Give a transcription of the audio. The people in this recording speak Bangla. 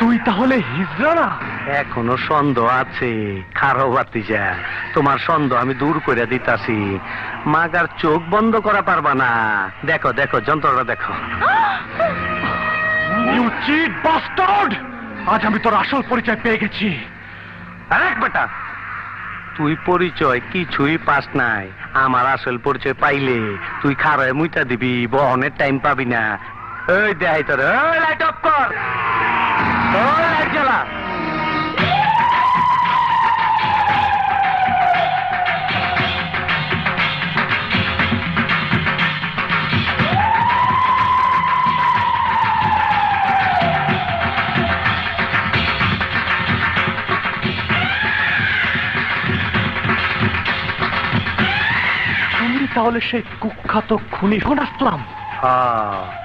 তুই তাহলে হিজড়া না? এখনও সন্দেহ আছে খারো বাতিজা তোমার সন্দেহ আমি দূর করে দিতাছি। মাগার চোখ বন্ধ করা পারবা না। দেখো দেখো যন্ত্রটা দেখো। ইউ চিট বাস্টার্ড আজ আমি তোর আসল পরিচয় পেয়ে গেছি। আরেক বেটা তুই পরিচয় কিছুই পাস নাই। আমার আসল পরিচয় পাইলে তুই খারায় মুইটা দিবি বহনের টাইম পাবি না। এই দেখাই তোর ওই লাইট অফ তাহলে সেই কুখ্যাত খুনি আসলাম। হ্যাঁ,